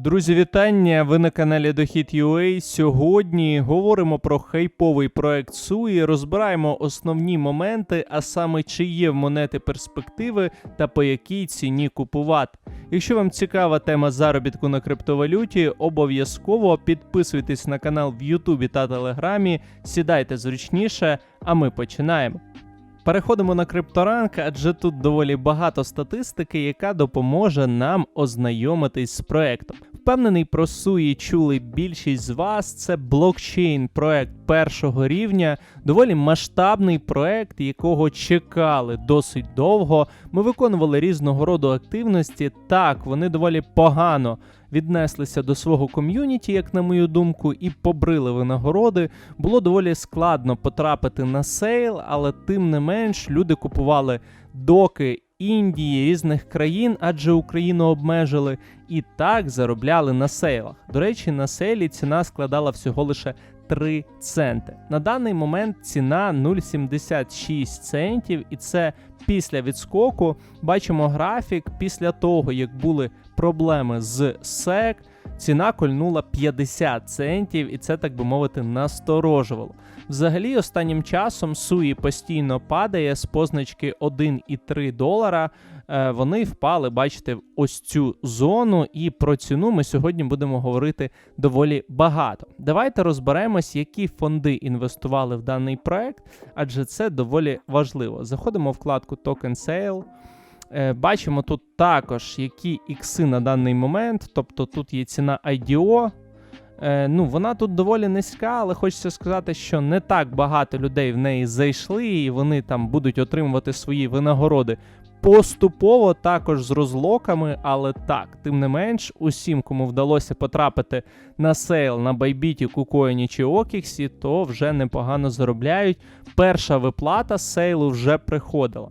Друзі, вітання! Ви на каналі Дохід UA. Сьогодні говоримо про хайповий проект Суї, розбираємо основні моменти, а саме чи є в монети перспективи та по якій ціні купувати. Якщо вам цікава тема заробітку на криптовалюті, обов'язково підписуйтесь на канал в Ютубі та Телеграмі, сідайте зручніше, а ми починаємо. Переходимо на крипторанк, адже тут доволі багато статистики, яка допоможе нам ознайомитись з проектом. Впевнений, про суї чули більшість з вас. Це блокчейн проект першого рівня, доволі масштабний проект, якого чекали досить довго. Ми виконували різного роду активності. Так, вони доволі погано віднеслися до свого ком'юніті, як на мою думку, і побрили винагороди. Було доволі складно потрапити на сейл, але тим не менш люди купували доки. Індії різних країн, адже Україну обмежили, і так заробляли на сейлах. До речі, на сейлі ціна складала всього лише 3 центи. На даний момент ціна 0,76 центів, і це після відскоку. Бачимо графік після того, як були проблеми з SEC, ціна кольнула 50 центів, і це, так би мовити, насторожувало. Взагалі, останнім часом суї постійно падає з позначки 1,3 долара. Е, Вони впали, бачите, в ось цю зону, і про ціну ми сьогодні будемо говорити доволі багато. Давайте розберемось, які фонди інвестували в даний проект, адже це доволі важливо. Заходимо в вкладку Token Sale. Е, Бачимо тут також, які ікси на даний момент, тобто тут є ціна IDO. Е, ну, вона тут доволі низька, але хочеться сказати, що не так багато людей в неї зайшли, і вони там будуть отримувати свої винагороди поступово також з розлоками, але так, тим не менш, усім, кому вдалося потрапити на сейл на Байбіті, Кукоїні чи Окіксі, то вже непогано заробляють. Перша виплата сейлу вже приходила.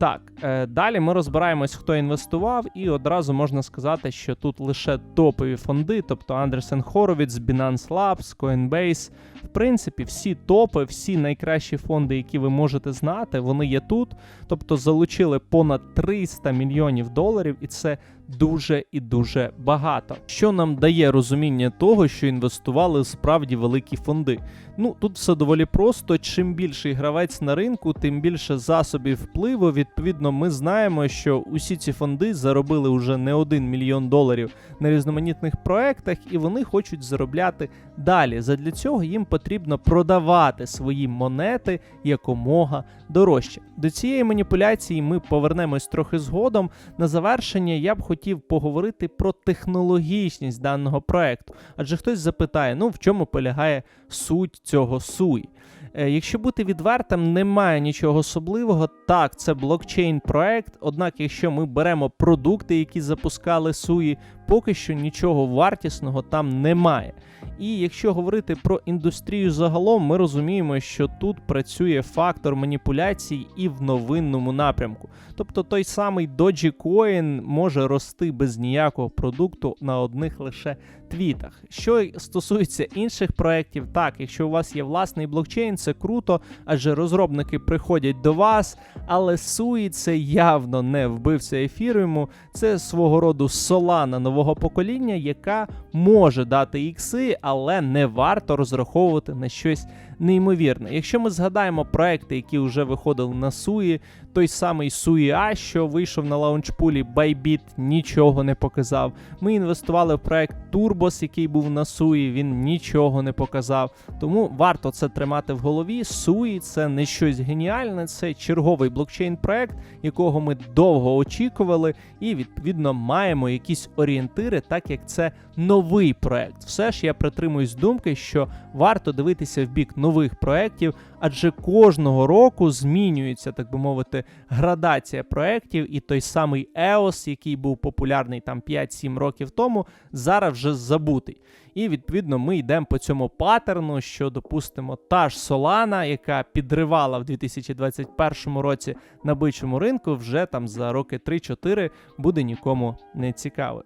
Так, е, далі ми розбираємось, хто інвестував, і одразу можна сказати, що тут лише топові фонди, тобто Андерсен Хоровіц, Binance Labs, Coinbase. В принципі, всі топи, всі найкращі фонди, які ви можете знати, вони є тут. Тобто залучили понад 300 мільйонів доларів, і це дуже і дуже багато. Що нам дає розуміння того, що інвестували справді великі фонди. Ну тут все доволі просто. Чим більший гравець на ринку, тим більше засобів впливу. Відповідно, ми знаємо, що усі ці фонди заробили вже не один мільйон доларів на різноманітних проектах, і вони хочуть заробляти далі. Задля цього їм потрібно продавати свої монети якомога дорожче. До цієї маніпуляції ми повернемось трохи згодом. На завершення я б хотів поговорити про технологічність даного проекту. Адже хтось запитає, ну в чому полягає суть цього суї. Е, Якщо бути відвертим, немає нічого особливого. Так, це блокчейн проект. Однак, якщо ми беремо продукти, які запускали суї, поки що нічого вартісного там немає. І якщо говорити про індустрію загалом, ми розуміємо, що тут працює фактор маніпуляцій і в новинному напрямку. Тобто той самий Dogecoin може рости без ніякого продукту на одних лише твітах. Що стосується інших проєктів, так, якщо у вас є власний блокчейн, це круто, адже розробники приходять до вас, але Суї це явно не вбивця ефіріуму, це свого роду солана нового покоління, яка може дати ікси, але не варто розраховувати на щось неймовірне. Якщо ми згадаємо проекти, які вже виходили на Суї, той самий Суї А, що вийшов на лаунчпулі, Bybit нічого не показав. Ми інвестували в проект Turbos, який був на Суї, він нічого не показав. Тому варто це тримати в голові. Суї це не щось геніальне, це черговий блокчейн-проект, якого ми довго очікували, і відповідно маємо якісь орієнтири, так як це новий проект. Все ж я притримуюсь думки, що варто дивитися в бік нових проєктів, адже кожного року змінюється, так би мовити, градація проєктів, і той самий EOS, який був популярний там 5-7 років тому, зараз вже забутий. І відповідно ми йдемо по цьому паттерну, що допустимо та ж Solana, яка підривала в 2021 році на бичому ринку, вже там за роки 3-4 буде нікому не цікавою.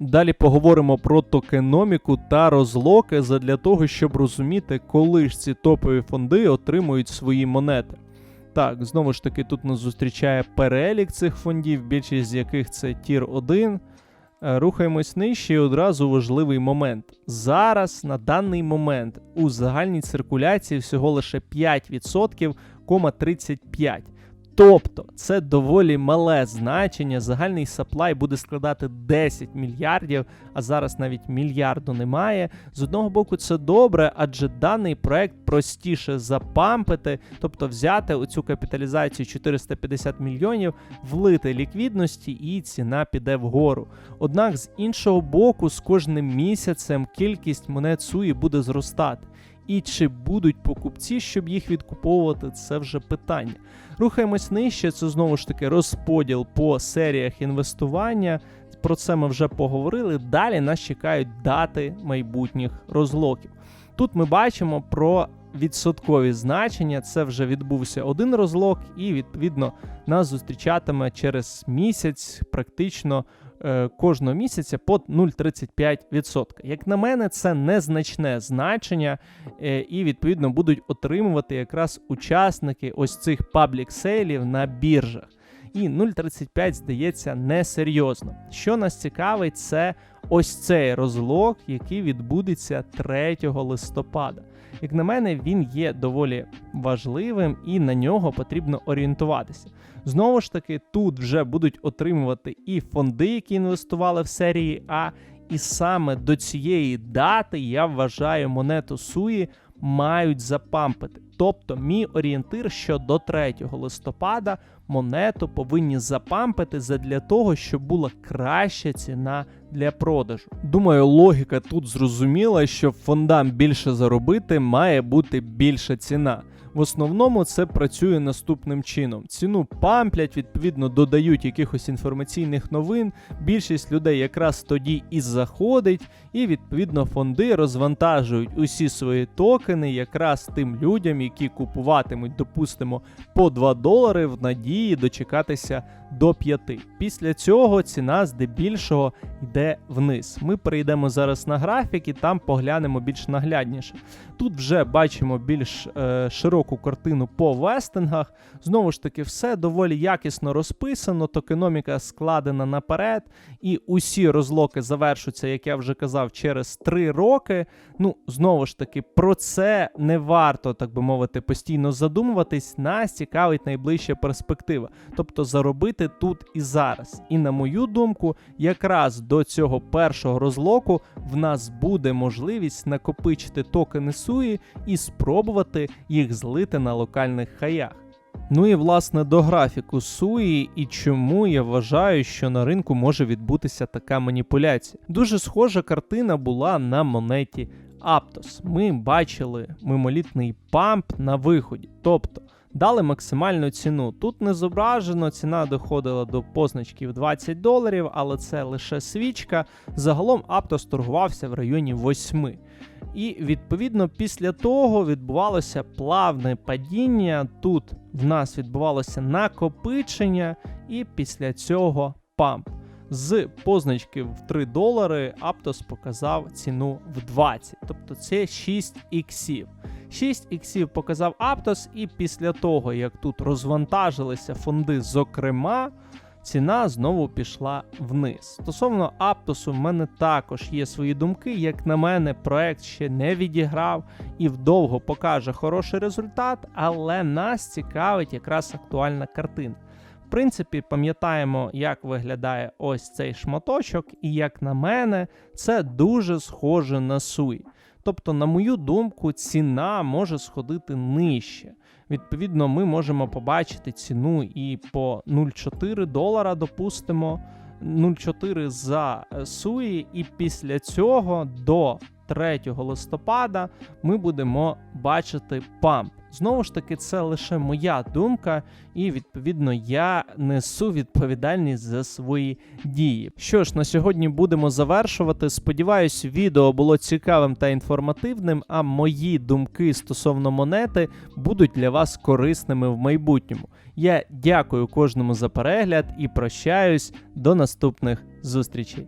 Далі поговоримо про токеноміку та розлоки задля того, щоб розуміти, коли ж ці топові фонди отримують свої монети. Так, знову ж таки, тут нас зустрічає перелік цих фондів, більшість з яких це Тір 1. Е, Рухаємось нижче і одразу важливий момент. Зараз на даний момент у загальній циркуляції всього лише 5%, кома 35. Тобто це доволі мале значення. Загальний саплай буде складати 10 мільярдів, а зараз навіть мільярду немає. З одного боку, це добре, адже даний проект простіше запампити, тобто взяти оцю капіталізацію 450 мільйонів, влити ліквідності, і ціна піде вгору. Однак, з іншого боку, з кожним місяцем кількість монет суї буде зростати. І чи будуть покупці, щоб їх відкуповувати, це вже питання. Рухаємось нижче. Це знову ж таки розподіл по серіях інвестування. Про це ми вже поговорили. Далі нас чекають дати майбутніх розлоків. Тут ми бачимо про відсоткові значення. Це вже відбувся один розлок, і відповідно нас зустрічатиме через місяць, практично кожного місяця по 0,35%. Як на мене, це незначне значення, е, і відповідно будуть отримувати якраз учасники ось цих паблік-сейлів на біржах. І 0,35 здається несерйозно. Що нас цікавить, це ось цей розлог, який відбудеться 3 листопада. Як на мене, він є доволі важливим і на нього потрібно орієнтуватися. Знову ж таки, тут вже будуть отримувати і фонди, які інвестували в серії А, і саме до цієї дати я вважаю монету Суї мають запампити. Тобто, мій орієнтир, що до 3 листопада монету повинні запампити задля того, щоб була краща ціна для продажу. Думаю, логіка тут зрозуміла, щоб фондам більше заробити, має бути більша ціна. В основному це працює наступним чином: ціну памплять, відповідно додають якихось інформаційних новин. Більшість людей якраз тоді і заходить, і відповідно фонди розвантажують усі свої токени якраз тим людям, які купуватимуть, допустимо, по 2 долари в надії дочекатися до 5. Після цього ціна здебільшого йде вниз. Ми перейдемо зараз на графік і там поглянемо більш наглядніше. Тут вже бачимо більш е, широку картину по вестингах. Знову ж таки, все доволі якісно розписано, токеноміка складена наперед, і усі розлоки завершуються, як я вже казав, через 3 роки. Ну, знову ж таки, про це не варто, так би мовити, постійно задумуватись. Нас цікавить найближча перспектива, тобто заробити тут і зараз. І на мою думку, якраз до цього першого розлоку в нас буде можливість накопичити токени суї і спробувати їх злити на локальних хаях. Ну і власне до графіку суї і чому я вважаю, що на ринку може відбутися така маніпуляція. Дуже схожа картина була на монеті Aptos. Ми бачили мимолітний памп на виході, тобто дали максимальну ціну. Тут не зображено, ціна доходила до позначки в 20 доларів, але це лише свічка. Загалом Aptos торгувався в районі 8. І відповідно після того відбувалося плавне падіння. Тут в нас відбувалося накопичення, і після цього памп. З позначки в 3 долари Aptos показав ціну в 20, тобто це 6 іксів. 6 іксів показав Aptos, і після того, як тут розвантажилися фонди, зокрема, ціна знову пішла вниз. Стосовно Аптосу, в мене також є свої думки. Як на мене, проект ще не відіграв і вдовго покаже хороший результат, але нас цікавить якраз актуальна картина. В принципі, пам'ятаємо, як виглядає ось цей шматочок, і як на мене, це дуже схоже на суй. Тобто, на мою думку, ціна може сходити нижче. Відповідно, ми можемо побачити ціну і по 0,4 долара, допустимо, 0,4 за е, суї, і після цього до 3 листопада ми будемо бачити памп. Знову ж таки, це лише моя думка, і відповідно я несу відповідальність за свої дії. Що ж, на сьогодні будемо завершувати. Сподіваюсь, відео було цікавим та інформативним, а мої думки стосовно монети будуть для вас корисними в майбутньому. Я дякую кожному за перегляд і прощаюсь до наступних зустрічей.